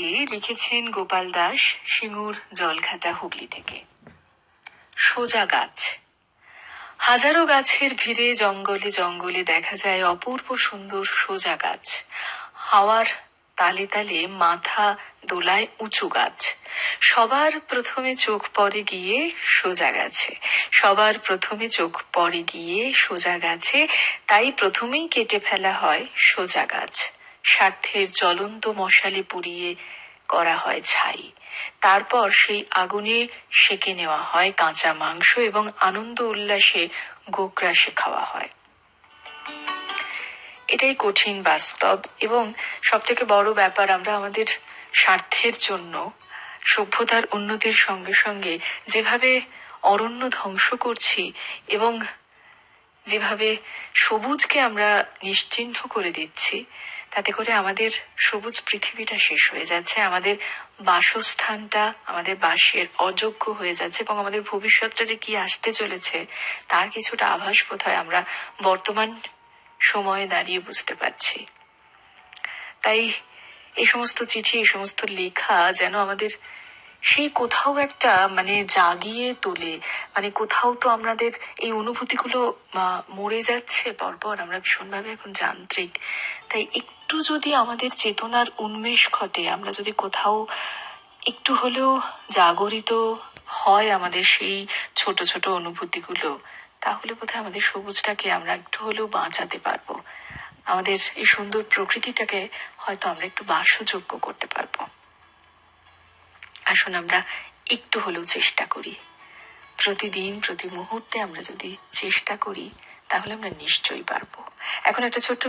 কবিতাটি লিখেছেন গোপাল দাস সিঙ্গুর জলঘাটা হুগলি থেকে। সোজা গাছ। হাজারো গাছের ভিড়ে জঙ্গলে জঙ্গলে দেখা যায় অপূর্ব সুন্দর সোজা গাছ। হাওয়ার তালে তালে মাথা দোলায় উঁচু গাছ। সবার প্রথমে চোখ পড়ে গিয়ে সোজা গাছে। সবার প্রথমে চোখ পড়ে গিয়ে সোজা গাছে। তাই প্রথমেই কেটে ফেলা হয় সোজা গাছ। স্বার্থের জ্বলন্ত মশালে পুড়িয়ে করা হয় ছাই। তারপর সেই আগুনে সেকে নেওয়া হয় কাঁচা মাংস এবং আনন্দ উল্লাসে গোগ্রাসে খাওয়া হয়। এটাই কঠিন বাস্তব এবং সব থেকে বড় ব্যাপার আমরা আমাদের স্বার্থের জন্য, সভ্যতার উন্নতির সঙ্গে সঙ্গে যেভাবে অরণ্য ধ্বংস করছি এবং যেভাবে সবুজকে আমরা নিশ্চিহ্ন করে দিচ্ছি, তাতে করে আমাদের সবুজ পৃথিবীটা শেষ হয়ে যাচ্ছে, আমাদের বাসস্থানটা, আমাদের বাসের অযোগ্য হয়ে যাচ্ছে এবং আমাদের ভবিষ্যৎটা যে কি আসতে চলেছে, তার কিছুটা আভাস বোধ হয় আমরা বর্তমান সময়ে দাঁড়িয়ে বুঝতে পারছি। তাই এই সমস্ত চিঠি, এই সমস্ত লেখা যেন আমাদের সেই কোথাও একটা মানে জাগিয়ে তোলে। মানে কোথাও তো আমাদের এই অনুভূতিগুলো মরে যাচ্ছে পরপর, আমরা ভীষণভাবে এখন যান্ত্রিক। তাই একটু যদি আমাদের চেতনার উন্মেষ ঘটে, আমরা যদি কোথাও একটু হলেও জাগরিত হয় আমাদের সেই ছোট ছোট অনুভূতিগুলো, তাহলে বোধহয় আমাদের সবুজটাকে আমরা একটু হলেও বাঁচাতে পারব। আমাদের এই সুন্দর প্রকৃতিটাকে হয়তো আমরা একটু বাসযোগ্য করতে পারব। আসুন আমরা একটু হলেও চেষ্টা করি। প্রতিদিন, প্রতি মুহূর্তে আমরা যদি চেষ্টা করি, তাহলে আমরা নিশ্চয়ই পারব। এখন একটা ছোট্ট